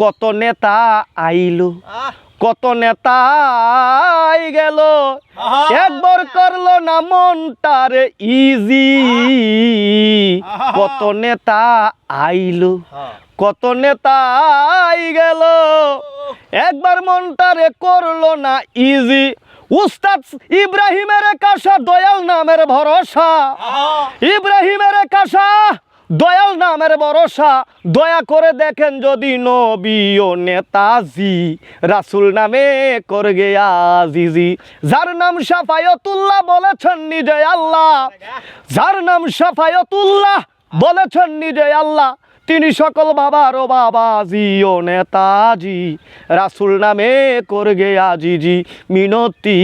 কত নেতা আইলো কত নেতা আই গেল। একবার করল না মনটারে ইজি কত নেতা আইলো হ্যাঁ। কত নেতা আই গেল। একবার মনটারে করল না ইজি উস্তাদ ইব্রাহিমের কাশা দয়াল নামের ভরসা। ইব্রাহিমের কাশা দয়াল নামের ভরসা, দয়া করে দেখেন যদি নবী ও নেতাজি, রাসুল নামে করগে আজিজি। যার নাম সাফায়তুল্লাহ বলেছেন নিজে আল্লাহ। যার নাম সাফায়তুল্লাহ বলেছেন নিজে আল্লাহ। তিনি সকল বাবার ও বাবাজি ও নেতাজি, রাসুল নামে করগে আজিজি। মিনতি,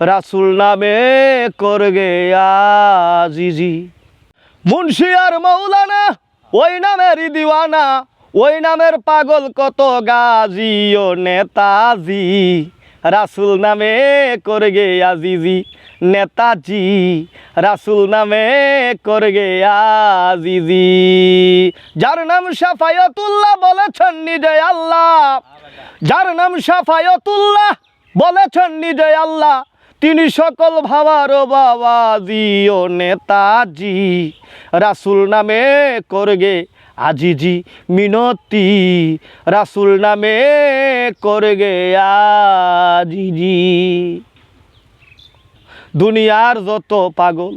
রাসুল নামে করগে আজিজি। মুন্সি আর মৌলানা, ওই নামেরই দিওয়ানা, ওই নামের পাগল কত গাজি ও নেতাজি। রাসুল নামে করগে আজিজি নেতাজি, রাসুল নামে করগে আজিজি। যার নাম সাফায়তুল্লাহ বলেছেন নিজে আল্লাহ, যার নাম সাফায়তুল্লাহ বলেছেন নিজে আল্লাহ তিনি সকল ভাবার বাবাজি ও নেতাজি। রাসুল নামে করগে আজিজি মিনতি। রাসুল নামে করগে আজিজি। দুনিয়ার যত পাগল,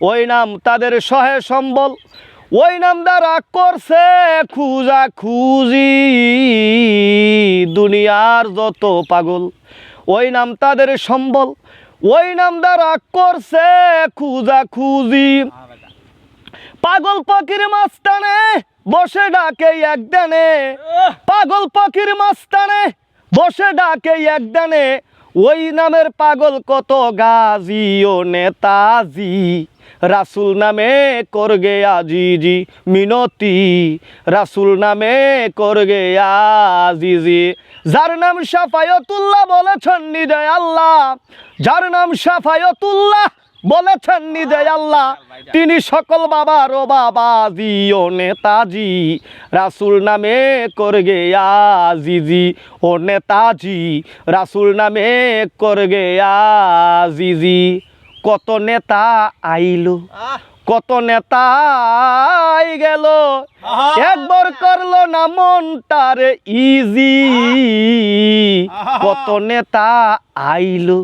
ওই নাম তাদের সহে সম্বল। ওই নাম দ্বারা করছে খুঁজা খুঁজি দুনিয়ার যত পাগল ওই নাম তাদের সম্বল ওই নাম দ্বারা করছে খুজা খুজি। পাগল পাখির মাস্তানে বসে ডাকে একদানে। পাগল পাখির মাস্তানে বসে ডাকে একদানে। ওই নামের পাগল কত গাজি ও নেতাজি। রাসুল নামে করগে আজিজি মিনতি। রাসুল নামে করগে আজিজি। যার নাম সাফায়তুল্লাহ বলেছেন নিজে আল্লাহ। যার নাম সাফায়তুল্লাহ বলেছেন নিজে আল্লাহ, তিনি সকল বাবার ও বাবাজি ও নেতাজি, রাসুল নামে করগে আজিজি, ও নেতাজি, রাসুল নামে করগে আজিজি। কত নেতা আইলো। কত নেতা আই গেল একবার করল না মনটারে ইজি কত নেতা আইলো।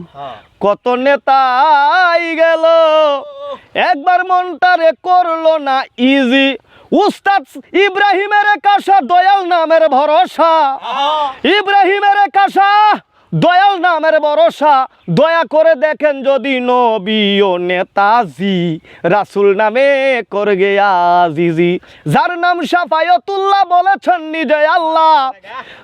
কত নেতা আই গেল একবার মনটারে করল না ইজি উস্তাদ ইব্রাহিমের কাশা দয়াল নামের ভরসা। ইব্রাহিমের কাশা দয়াল নামের ভরসা, দয়া করে দেখেন যদি নবী ও নেতাজি, রাসুল নামে করগে আজিজি। যার নাম সাফায়তুল্লাহ বলেছেন নিজে আল্লাহ।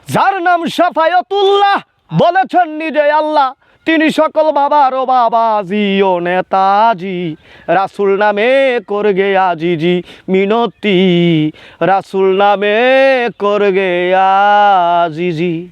যার নাম সাফায়তুল্লাহ বলেছেন নিজে আল্লাহ। তিনি সকল বাবার ও বাবাজি ও নেতাজি, রাসুল নামে করগে আজিজি। মিনতি, রাসুল নামে করগে আজিজি।